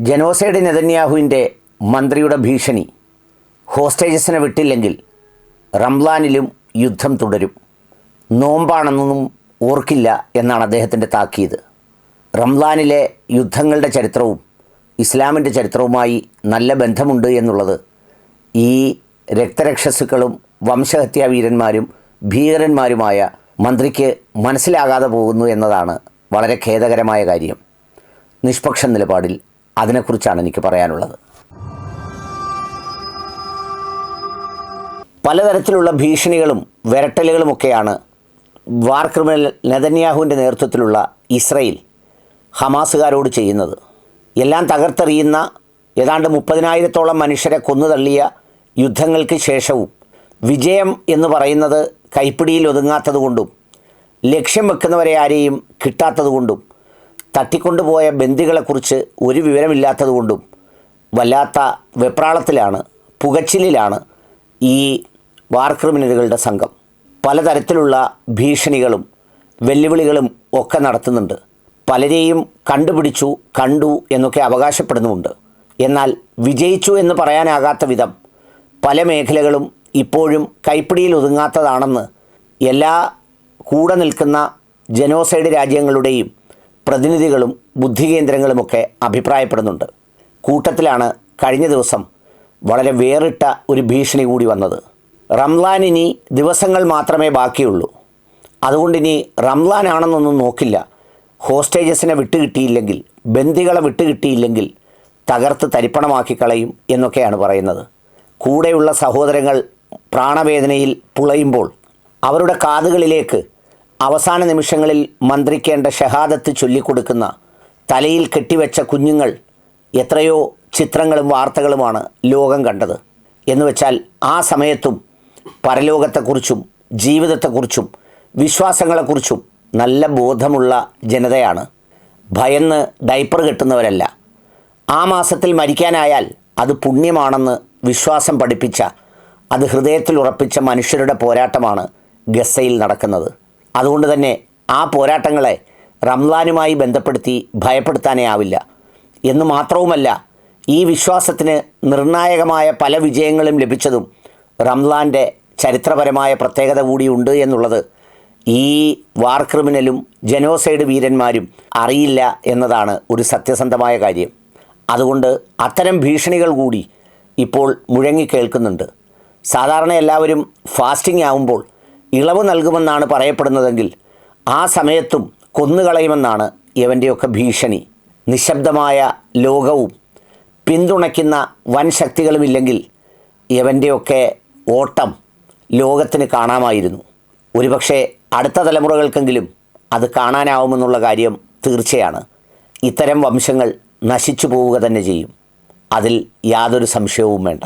Genocide നെതന്യാഹുവിന്റെ മന്ത്രിയുടെ ഭീഷണി ഹോസ്റ്റേജസിനെ വിട്ടില്ലെങ്കിൽ റംലാനിലും യുദ്ധം തുടരും. നോമ്പാണെന്നൊന്നും ഓർക്കില്ല എന്നാണ് അദ്ദേഹത്തിന്റെ താക്കീത്. റംലാനിലെ യുദ്ധങ്ങളുടെ ചരിത്രവും ഇസ്ലാമിന്റെ ചരിത്രവുമായി നല്ല ബന്ധമുണ്ട് എന്നുള്ളത് ഈ രക്തരക്ഷസുക്കളും വംശഹത്യാ വീരന്മാരും ഭീകരന്മാരുമായ മന്ത്രിക്ക് മനസ്സിലാകാതെ പോകുന്നു എന്നതാണ് വളരെ ഖേദകരമായ കാര്യം. നിഷ്പക്ഷ നിലപാടിൽ അതിനെക്കുറിച്ചാണ് എനിക്ക് പറയാനുള്ളത്. പലതരത്തിലുള്ള ഭീഷണികളും വിരട്ടലുകളുമൊക്കെയാണ് വാർ ക്രിമിനൽ നെതന്യാഹുവിന്റെ നേതൃത്വത്തിലുള്ള ഇസ്രയേൽ ഹമാസുകാരോട് ചെയ്യുന്നത്. എല്ലാം തകർത്തെറിയുന്ന ഏതാണ്ട് മുപ്പതിനായിരത്തോളം മനുഷ്യരെ കൊന്നുതള്ളിയ യുദ്ധങ്ങൾക്ക് ശേഷവും വിജയം എന്ന് പറയുന്നത് കൈപ്പിടിയിൽ ഒതുങ്ങാത്തതുകൊണ്ടും ലക്ഷ്യം വെക്കുന്നവരെ ആരെയും കിട്ടാത്തതുകൊണ്ടും തട്ടിക്കൊണ്ടുപോയ ബന്ദികളെക്കുറിച്ച് ഒരു വിവരമില്ലാത്തതുകൊണ്ടും വല്ലാത്ത വെപ്രാളത്തിലാണ് പുകച്ചിലിലാണ് ഈ വാർ ക്രിമിനലുകളുടെ സംഘം. പലതരത്തിലുള്ള ഭീഷണികളും വെല്ലുവിളികളും ഒക്കെ നടത്തുന്നുണ്ട്. പലരെയും കണ്ടുപിടിച്ചു കണ്ടു എന്നൊക്കെ അവകാശപ്പെടുന്നുമുണ്ട്. എന്നാൽ വിജയിച്ചു എന്ന് പറയാനാകാത്ത വിധം പല മേഖലകളും ഇപ്പോഴും കൈപ്പിടിയിൽ ഒതുങ്ങാത്തതാണെന്ന് എല്ലാ കൂടെ നിൽക്കുന്ന ജനോസൈഡ് രാജ്യങ്ങളുടെയും പ്രതിനിധികളും ബുദ്ധികേന്ദ്രങ്ങളുമൊക്കെ അഭിപ്രായപ്പെടുന്നുണ്ട്. കൂട്ടത്തിലാണ് കഴിഞ്ഞ ദിവസം വളരെ വേറിട്ട ഒരു ഭീഷണി കൂടി വന്നത്. റംലാൻ ഇനി ദിവസങ്ങൾ മാത്രമേ ബാക്കിയുള്ളൂ. അതുകൊണ്ട് ഇനി റംലാൻ ആണെന്നൊന്നും നോക്കില്ല. ഹോസ്റ്റേജസിനെ വിട്ടുകിട്ടിയില്ലെങ്കിൽ ബന്ദികളെ വിട്ടുകിട്ടിയില്ലെങ്കിൽ തകർത്ത് തരിപ്പണമാക്കി കളയും എന്നൊക്കെയാണ് പറയുന്നത്. കൂടെയുള്ള സഹോദരങ്ങൾ പ്രാണവേദനയിൽ പുളയുമ്പോൾ അവരുടെ കാതുകളിലേക്ക് അവസാന നിമിഷങ്ങളിൽ മന്ത്രിക്കേണ്ട ഷഹാദത്ത് ചൊല്ലിക്കൊടുക്കുന്ന തലയിൽ കെട്ടിവെച്ച കുഞ്ഞുങ്ങൾ എത്രയോ ചിത്രങ്ങളും വാർത്തകളുമാണ് ലോകം കണ്ടത്. എന്ന് വെച്ചാൽ ആ സമയത്തും പരലോകത്തെക്കുറിച്ചും ജീവിതത്തെക്കുറിച്ചും വിശ്വാസങ്ങളെക്കുറിച്ചും നല്ല ബോധമുള്ള ജനതയാണ്. ഭയന്ന് ഡൈപ്പർ കെട്ടുന്നവരല്ല. ആ മാസത്തിൽ മരിക്കാനായാൽ അത് പുണ്യമാണെന്ന് വിശ്വാസം പഠിപ്പിച്ച അത് ഹൃദയത്തിൽ ഉറപ്പിച്ച മനുഷ്യരുടെ പോരാട്ടമാണ് ഗസയിൽ നടക്കുന്നത്. അതുകൊണ്ട് തന്നെ ആ പോരാട്ടങ്ങളെ റംലാനുമായി ബന്ധപ്പെടുത്തി ഭയപ്പെടുത്താനേ ആവില്ല. എന്ന് മാത്രവുമല്ല ഈ വിശ്വാസത്തിന് നിർണായകമായ പല വിജയങ്ങളും ലഭിച്ചതും റംലാന്റെ ചരിത്രപരമായ പ്രത്യേകത കൂടിയുണ്ട് എന്നുള്ളത് ഈ വാർ ക്രിമിനലും ജനോസൈഡ് വീരന്മാരും അറിയില്ല എന്നതാണ് ഒരു സത്യസന്ധമായ കാര്യം. അതുകൊണ്ട് അത്തരം ഭീഷണികൾ കൂടി ഇപ്പോൾ മുഴങ്ങിക്കേൾക്കുന്നുണ്ട് സാധാരണ എല്ലാവരും ഫാസ്റ്റിംഗ് ആവുമ്പോൾ ഇളവ് നൽകുമെന്നാണ് പറയപ്പെടുന്നതെങ്കിൽ ആ സമയത്തും കൊന്നുകളയുമെന്നാണ് ഇവന്റെയൊക്കെ ഭീഷണി. നിശബ്ദമായ ലോകവും പിന്തുണയ്ക്കുന്ന വൻ ശക്തികളുമില്ലെങ്കിൽ ഇവന്റെയൊക്കെ ഓട്ടം ലോകത്തിന് കാണാമായിരുന്നു. ഒരുപക്ഷെ അടുത്ത തലമുറകൾക്കെങ്കിലും അത് കാണാനാവുമെന്നുള്ള കാര്യം തീർച്ചയാണ്. ഇത്തരം വംശങ്ങൾ നശിച്ചു പോവുക തന്നെ ചെയ്യും. അതിൽ യാതൊരു സംശയവും വേണ്ട.